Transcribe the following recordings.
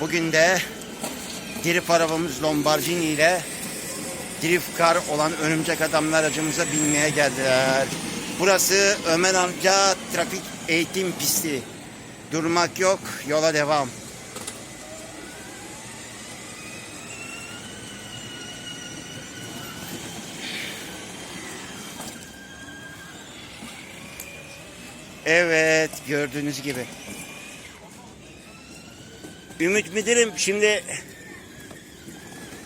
Bugün de drift arabamız Lombardini ile drift car olan örümcek adamlar aracımıza binmeye geldiler. Burası Ömer amca trafik eğitim pisti. Durmak yok, yola devam. Evet, gördüğünüz gibi. Ümit müdürüm şimdi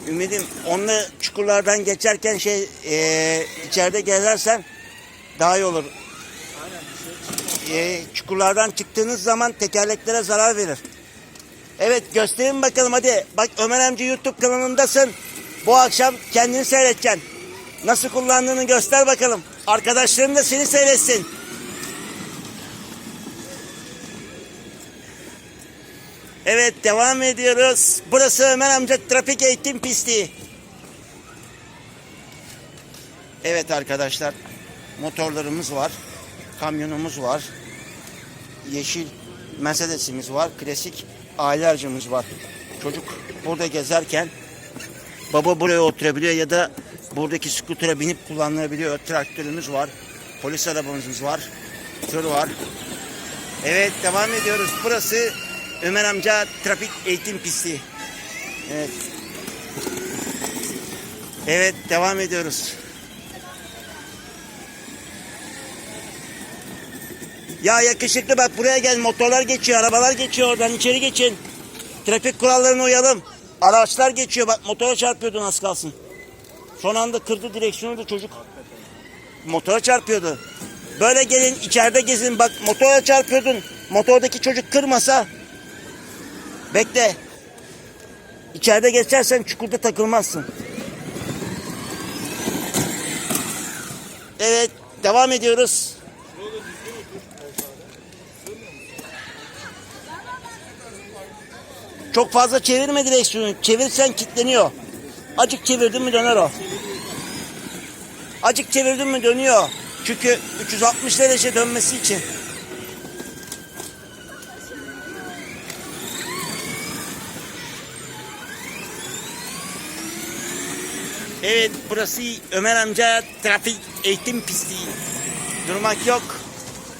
Ümidim onunla çukurlardan geçerken şey eee içeride gezersen daha iyi olur. Eee, çukurlardan çıktığınız zaman tekerleklere zarar verir. Evet gösterin bakalım hadi. Bak Ömer amca YouTube kanalındasın. Bu akşam kendini seyredeceksin. Nasıl kullandığını göster bakalım. Arkadaşların da seni seyretsin. Evet devam ediyoruz. Burası Ömer amca trafik eğitim pisti. Evet arkadaşlar motorlarımız var. Kamyonumuz var. Yeşil Mercedes'imiz var. Klasik aile aracımız var. Çocuk burada gezerken baba buraya oturabiliyor ya da buradaki skutura binip kullanılabiliyor. Traktörümüz var. Polis arabamız var. Tır var. Evet devam ediyoruz. Burası Ömer amca trafik eğitim pisti. Evet. Evet devam ediyoruz. Ya yakışıklı bak buraya gel motorlar geçiyor arabalar geçiyor oradan içeri geçin. Trafik kurallarına uyalım. Araçlar geçiyor bak motora çarpıyordu az kalsın. Son anda kırdı direksiyonu da çocuk. Motora çarpıyordu. Böyle gelin içeride gezin bak motora çarpıyordun. Motordaki çocuk kırmasa Bekle. İçeride geçersen çukurda takılmazsın. Evet, devam ediyoruz. Çok fazla çevirme direksiyonu. Çevirsen kilitleniyor. Acık çevirdin mi döner o. Acık çevirdin mi dönüyor. Çünkü 360 derece dönmesi için. Evet burası Ömer amca trafik eğitim pisti. Durmak yok.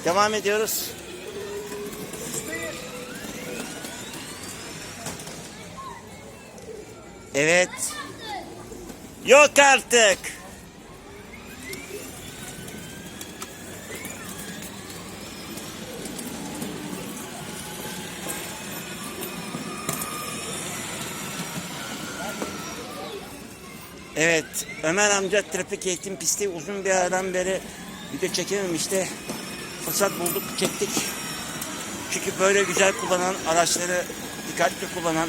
Devam ediyoruz. Evet. Yok artık. Evet, Ömer amca trafik eğitim pisti uzun bir aradan beri video çekememişti. Fırsat bulduk, çektik. Çünkü böyle güzel kullanan araçları dikkatli kullanan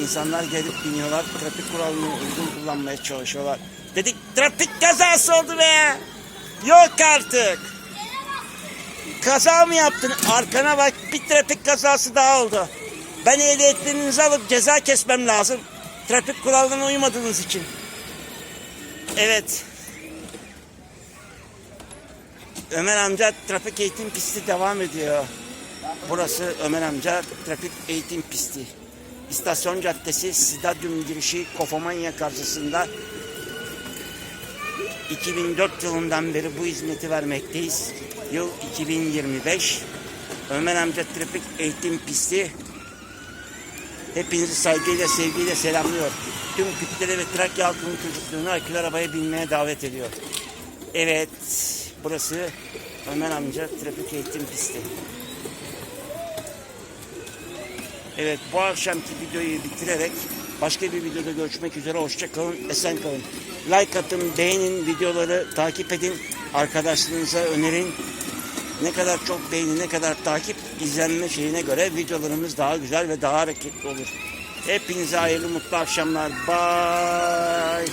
insanlar gelip biniyorlar. Trafik kuralını uygun kullanmaya çalışıyorlar. Dedik trafik kazası oldu be. Yok artık. Kaza mı yaptın? Arkana bak bir trafik kazası daha oldu. Ben ehliyetlerinizi alıp ceza kesmem lazım. Trafik kurallarına uymadığınız için. Evet. Ömer amca trafik eğitim pisti devam ediyor. Burası Ömer amca trafik eğitim pisti. İstasyon Caddesi stadyum girişi Kofamanya karşısında 2004 yılından beri bu hizmeti vermekteyiz. Yıl 2025. Ömer amca trafik eğitim pisti Hepinizi saygıyla, sevgiyle selamlıyor. Tüm kütlere ve Trakya halkının çocukluğunu akül arabaya binmeye davet ediyor. Evet, burası Ömer amca trafik eğitim pisti. Evet, bu akşamki videoyu bitirerek başka bir videoda görüşmek üzere. Hoşça kalın, esen kalın. Like atın, beğenin, videoları takip edin. Arkadaşlarınıza önerin. Ne kadar çok beğeni, ne kadar takip izlenme şeyine göre videolarımız daha güzel ve daha hareketli olur. Hepinize hayırlı mutlu akşamlar. Bye.